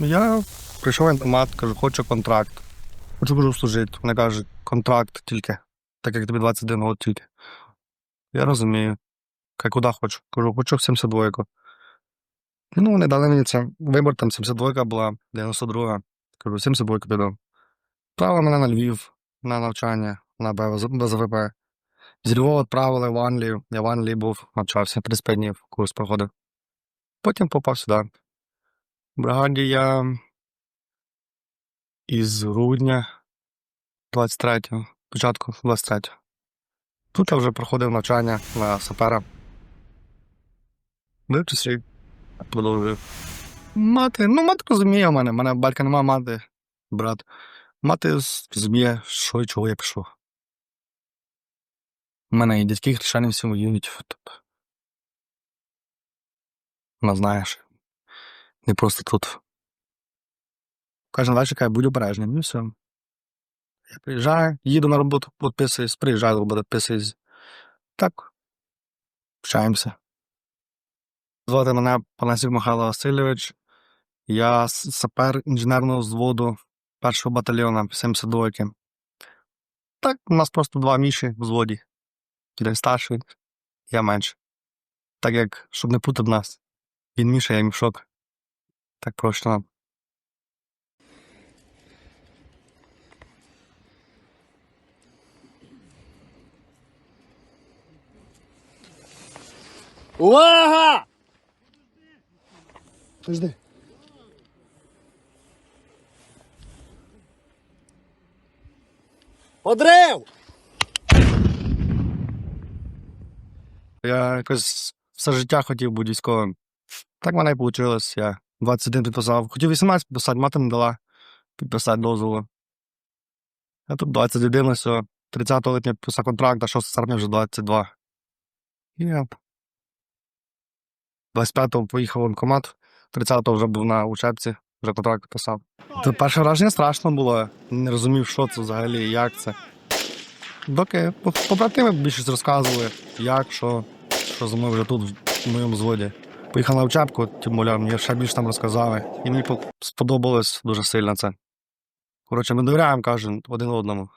Я прийшов в інформат, кажу, хочу контракт. Хочу кажу служити. Вони кажуть, контракт тільки, так як тобі 21 год тільки. Я розумію. Кажу, куди хочу? Кажу, хочу в 72 Ну, вони дали мені це. Вибор там 72 була, 92 Кажу, 72 піду. Правили мене на Львів на навчання на БЗВП. З Львова відправили в Англію. Я в Англії був, навчався, 35 днів курс проходив. Потім попав сюди. В бригаді я із грудня 23-го, початку 23-го. Тут я вже проходив навчання на сапера. Вивчився і. Мати, ну мати розуміє мене. Мене батька нема мати, брат. Мати розуміє, що і чого я пішов. У мене і дядьки хрещені всі воюють. Тобто. Вона знає, що не просто тут. Кожен каже, будь обережним, і все. Я приїжджаю, їду на роботу, підписуюсь, приїжджаю на роботу, підписуюсь. Так. Общаємося. Звати мене Панасюк Михайло Васильович. Я сапер інженерного взводу першого батальйону 72-ки. Так, у нас просто два міші в взводі. Один старший, я менше. Так як, щоб не путати нас. Він Міша, я мішок. Так нам. Увага! Жди. Подрив! Я якось все життя хотів бути військовим. Так в мене і вийшло. Я 21 підписав. Хотів 18 підписати, мати не дала підписати дозволу. Я тут 21 ось, о, 30 липня підписав контракт, а 6 серпня вже 22. І я 25-го поїхав в воєнкомат, 30-го вже був на учебці, вже контракт підписав. Це перше враження страшно було. Не розумів, що це взагалі, як це. Доки побратими більшість розказували, як, що, що зі мною вже тут, в моєму зводі. Поїхав на учебку, тим більше мені ще більше там розказали. І мені сподобалось дуже сильно це. Коротше, ми довіряємо, кожен один одному.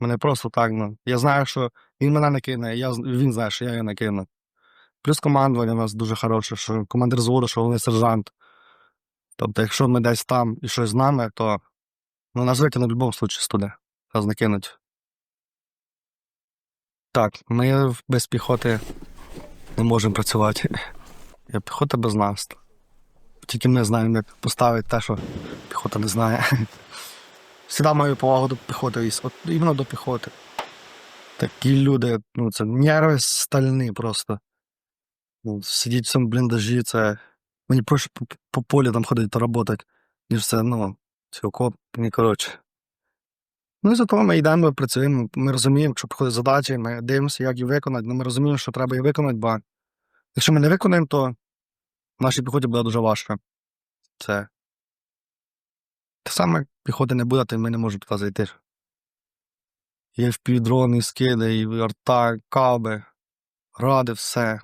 Мене просто так, ну. Я знаю, що він мене не кине, я, він знає, що я його не кину. Плюс командування у нас дуже хороше, що командир зводу, що головний сержант. Тобто, якщо ми десь там і щось з нами, то ну, нас витягнуть в будь-якому випадку туди. Нас не кинуть. Так, ми без піхоти не можемо працювати. Я піхота без нас. Тільки ми знаємо, як поставити те, що піхота не знає. Всіда маю повагу до піхоти, от іменно до піхоти. Такі люди, ну це нерви стальні просто. Ну, сидіть в цьому бліндажі, це. Мені проще по, по полі там ходити та роботи, ніж це, ну, ці окопні, коротше. Ну і зато ми йдемо, ми працюємо, ми розуміємо, що приходять задачі, ми дивимося, як їх виконати, ну ми розуміємо, що треба їх виконати, бо якщо ми не виконаємо, то нашій піхоті буде дуже важко. Це. Те саме піхоти не буде, то ми не можемо туди зайти. Є впівдрони, скиди, і арта, каби, ради, все.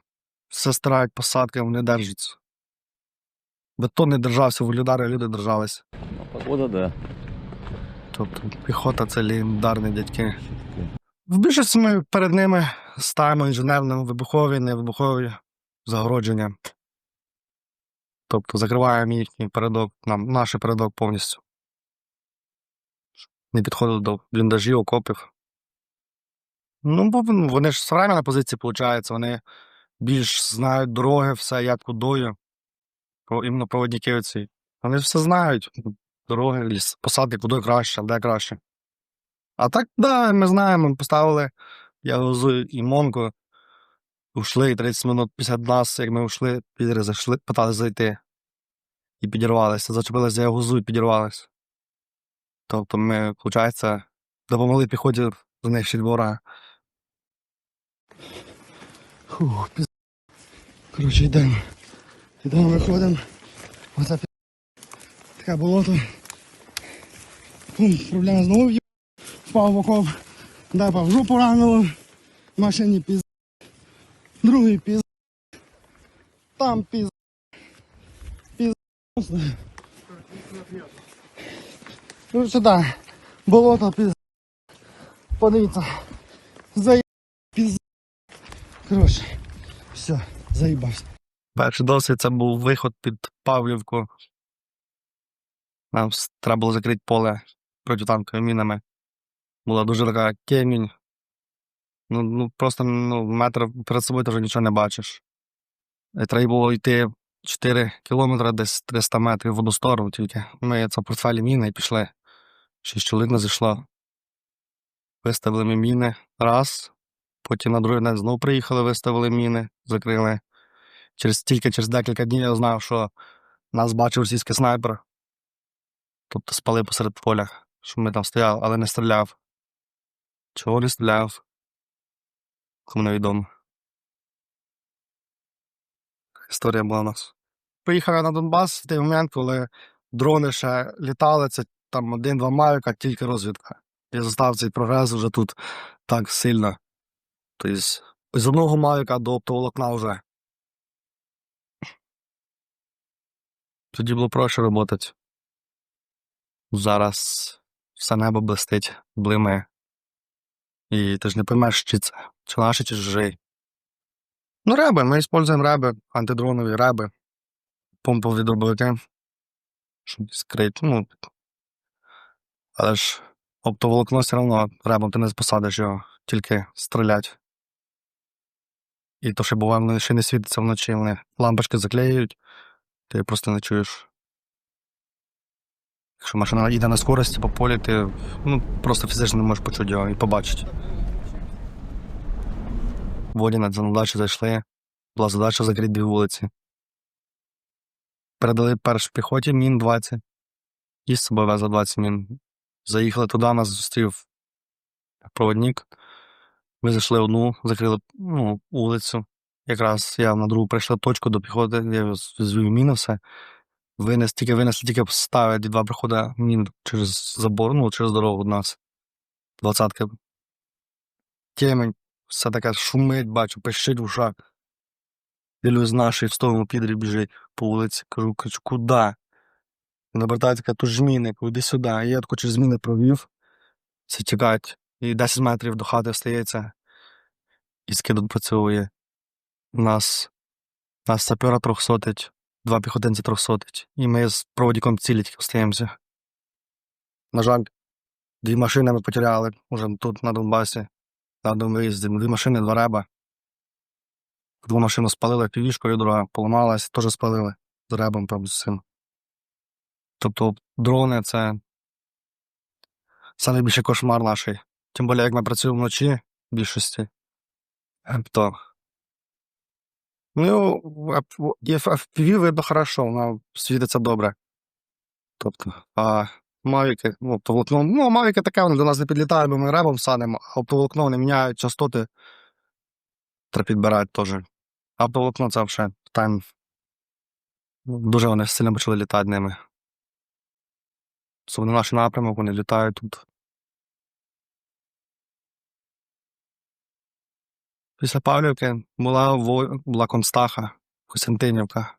Все стирають посадки, вони держаться. Бетон не держався, вугледари люди держались. Погода, да. Тобто піхота це легендарні дядьки. В більшості ми перед ними ставимо інженерним вибухові, невибухові загородження. Тобто закриваємо їхній передок, нам, наш передок повністю. Не підходили до бліндажів, окопів. Ну, бо вони ж самі на позиції, виходить, вони більш знають дороги, все, як кудою. Іменно проводники оці. Вони все знають. Дороги, ліс, посадки, куди краще, де краще. А так, да, ми знаємо, ми поставили. Я і Монко. Ушли 30 минут після нас, як ми ушли, підери зайшли, питали зайти. І підірвалися. Зачепилися за ягузу і підірвалися. Тобто ми, виходить, допомогли піхоті знищити ворога. Фух, піз... Коротше, йдемо. Йдемо, виходимо. Оце пі... таке болото. Пум, проблема знову. Впав в окоп. Дапа в жопу ранило. Машині піз. Другий піз. Там піз. Піз. Ну сюди. Болото піз. Подивіться. Заїб піз. Коротше. Все, заїбався. Перший досвід це був виход під Павлівку. Нам треба було закрити поле протитанковими мінами. Була дуже така темінь. Ну, ну просто ну, метр перед собою ти вже нічого не бачиш. І треба було йти 4 кілометри, десь 300 метрів в одну сторону тільки. Ми це портфелі міни і пішли. Шість чоловік не зійшло. Виставили ми міни раз. Потім на другий день знову приїхали, виставили міни, закрили. Через, тільки через декілька днів я знав, що нас бачив російський снайпер. Тобто спали посеред поля, що ми там стояли, але не стріляв. Чого не стріляв? Кому невідомо. Історія була у нас. Поїхали на Донбас в той момент, коли дрони ще літали, це там один-два мавіка, тільки розвідка. Я застав цей прогрес вже тут так сильно. Тобто з одного мавіка до оптоволокна вже. Тоді було проще працювати. Зараз все небо блистить, блимає. І ти ж не поймеш, чи це, чи чужий. Ну, реби, ми використовуємо реби, антидронові реби, помпові дробовики, щоб скрити. Ну, але ж оптоволокно все одно ребом ти не посадиш його, тільки стрілять. І то, що буває, вони ще не світиться вночі, вони лампочки заклеюють, ти просто не чуєш. Якщо машина їде на скорості по полі, ти ну, просто фізично не можеш почути його і побачити. Воді на задачу зайшли. Була задача закрити дві вулиці. Передали перш піхоті мін 20. І з собою везли 20 мін. Заїхали туди, нас зустрів проводник. Ми зайшли одну, закрили ну, вулицю. Якраз я на другу прийшла точку до піхоти, я звів міни все. Винес, тільки винесли, тільки ставити два приходи мін через забор, ну, через дорогу до нас. Двадцятки. Темень, все таке шумить, бачу, пищить в ушах. Ділю з нашої в сторону підрі біжить по вулиці. Кажу, кажу, куди? Він обертається, каже, тут ж міни, куди сюди. А я тако через міни провів. Це тікать. І 10 метрів до хати стається. І скидом працює. Нас, нас сапера трьохсотить, два піхотинці трьохсотить. І ми з проводником цілі тільки остаємося. На жаль, дві машини ми потеряли уже тут, на Донбасі. На одному виїзді. Дві машини, два реба. Одну машину спалили півішкою, друга поламалась, теж спалили з ребом там з цим. Тобто дрони це найбільший кошмар наший. Тим більше, як ми працюємо вночі в більшості. Е, То. Ну, і FPV видно хорошо, вона світиться добре. Тобто, а мавіки, ну, оптоволокно, ну, мавіки таке, вони до нас не підлітають, бо ми ребом садимо, а оптоволокно вони міняють частоти. Треба підбирати теж. А оптоволокно це взагалі там. Дуже вони сильно почали літати ними. Особливо наш напрямок, вони літають тут. Після Павлівки була, була Констаха, Костянтинівка.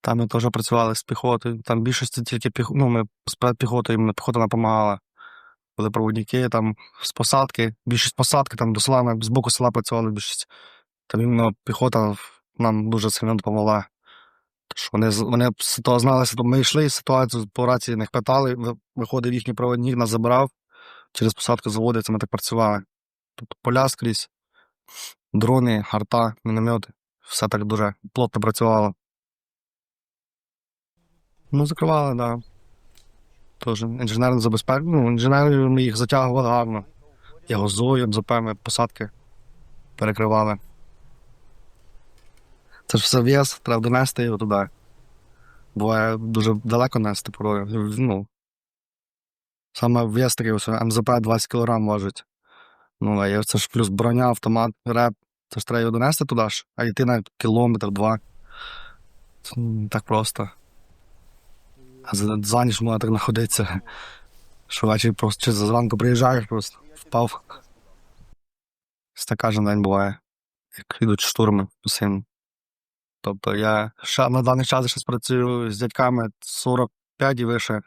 Там ми теж працювали з піхотою. Там більшості тільки піх... ну, ми з піхотою, іменно піхота допомагала. Були проводники, там з посадки, більшість посадки, там до села, з боку села працювали більшість. Там іменно піхота нам дуже сильно допомогла. Тож вони, вони з того знали, що ми йшли, ситуацію по рації них питали, ви- виходив їхній проводник, нас забирав, через посадку заводиться, ми так працювали. Тобто поля скрізь, дрони, арта, міномети. Все так дуже плотно працювало. Ну, закривали, так. Да. Тож інженерне забезпечення. Ну, інженери ми їх затягували гарно. І газою, ЗП посадки перекривали. Це ж все в'їзд, треба донести його туди. Буває дуже далеко нести порою. Ну, саме в'їзд такий ось МЗП 20 кг важить. Ну, а це ж плюс броня, автомат, реп. Це ж треба його донести туди ж, а йти на кілометр, два. Це так просто. А за, за ніч можна так знаходитися. Що ввечері просто чи зранку приїжджаєш, просто впав. Ось так кожен день буває. Як йдуть штурми постійно. Тобто я ще на даний час ще працюю з дядьками 45 і вище.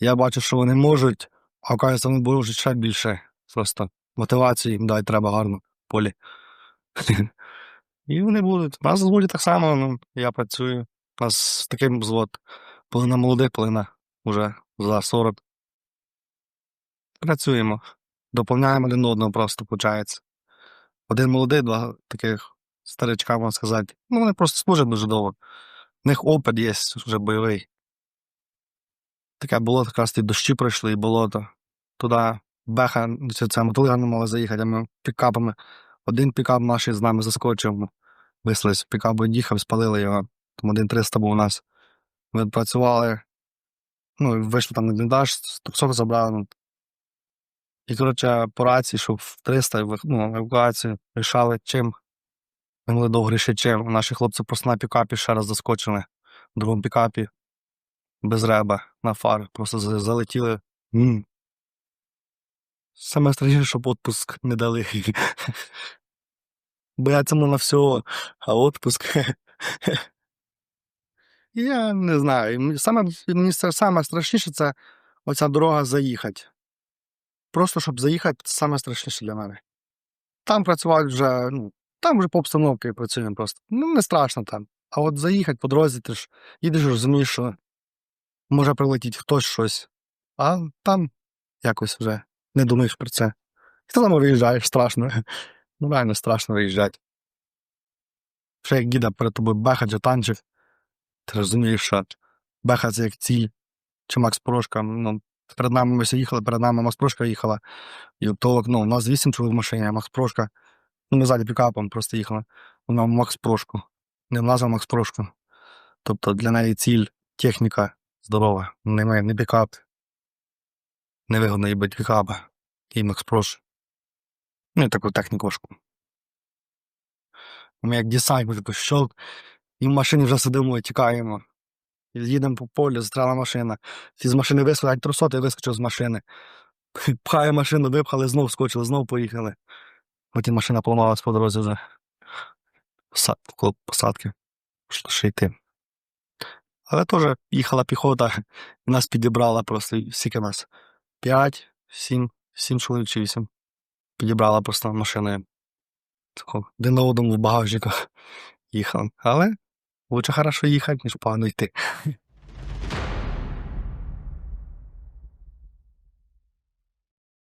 Я бачу, що вони можуть, а оказується, вони можуть ще більше. Просто мотивації їм дай треба гарно полі. І вони будуть. У нас в так само, ну, я працюю. У нас такий взвод. Половина молодих, половина вже за 40. Працюємо. Доповняємо один одного просто, виходить. Один молодий, два таких старичка, можна сказати. Ну, вони просто служать дуже довго. У них опит є вже бойовий. Таке болото, якраз ті дощі пройшли, і болото. Туди беха, це мотолига не мали заїхати, а ми пікапами. Один пікап наш з нами заскочив. Вислись, пікап їхав, спалили його. Там один 300 був у нас. Ми працювали. Ну, вийшли там на бліндаж, тусок забрали. ну. І, коротше, по рації, щоб в 300 ну, евакуацію рішали чим. Ми могли довго рішити чим. Наші хлопці просто на пікапі ще раз заскочили. В другому пікапі без реба на фар. Просто за- залетіли. М. Саме страшніше, щоб отпуск не дали. Бояться на всього, а отпуск. Я не знаю. Саме, мені саме страшніше це оця дорога заїхати. Просто щоб заїхати, це саме страшніше для мене. Там працювати вже, ну, там вже по обстановці працюємо просто. Ну, не страшно там. А от заїхати по дорозі, ти ж їдеш, розумієш, що може прилетіти хтось щось. А там якось вже не думаєш про це. І ти там виїжджаєш, страшно. Ну, реально страшно виїжджати. Ще як діда перед тобою беха чи танчик, ти розумієш, що беха як ціль, чи Макс Прошка. Ну, перед нами ми всі їхали, перед нами Макс Прошка їхала. І от того, ну, у нас вісім чоловік в машині, а Макс Прошка. Ну, ми ззаді пікапом просто їхали. Вона Макс Прошку. Не назва Макс Прошку. Тобто для неї ціль, техніка здорова. Немає не пікап. Невигодно їй бити пікапа. І Макс Прош. Ну, і таку важку. Ми як десант, ми тако щолк, і в машині вже сидимо і тікаємо. Їдемо по полю, застряла машина. Всі з машини вискочили, трусоти вискочив з машини. Пхає машину, випхали, знов скочили, знов поїхали. Потім машина поламалась по дорозі вже. Посад, коло посадки. Пішло ще йти. Але теж їхала піхота, нас підібрала просто скільки нас. П'ять, сім, сім чоловік чи вісім. Підібрала просто машиною. Тако, один на одному в багажниках їхав. Але лучше хорошо їхати, ніж погано йти.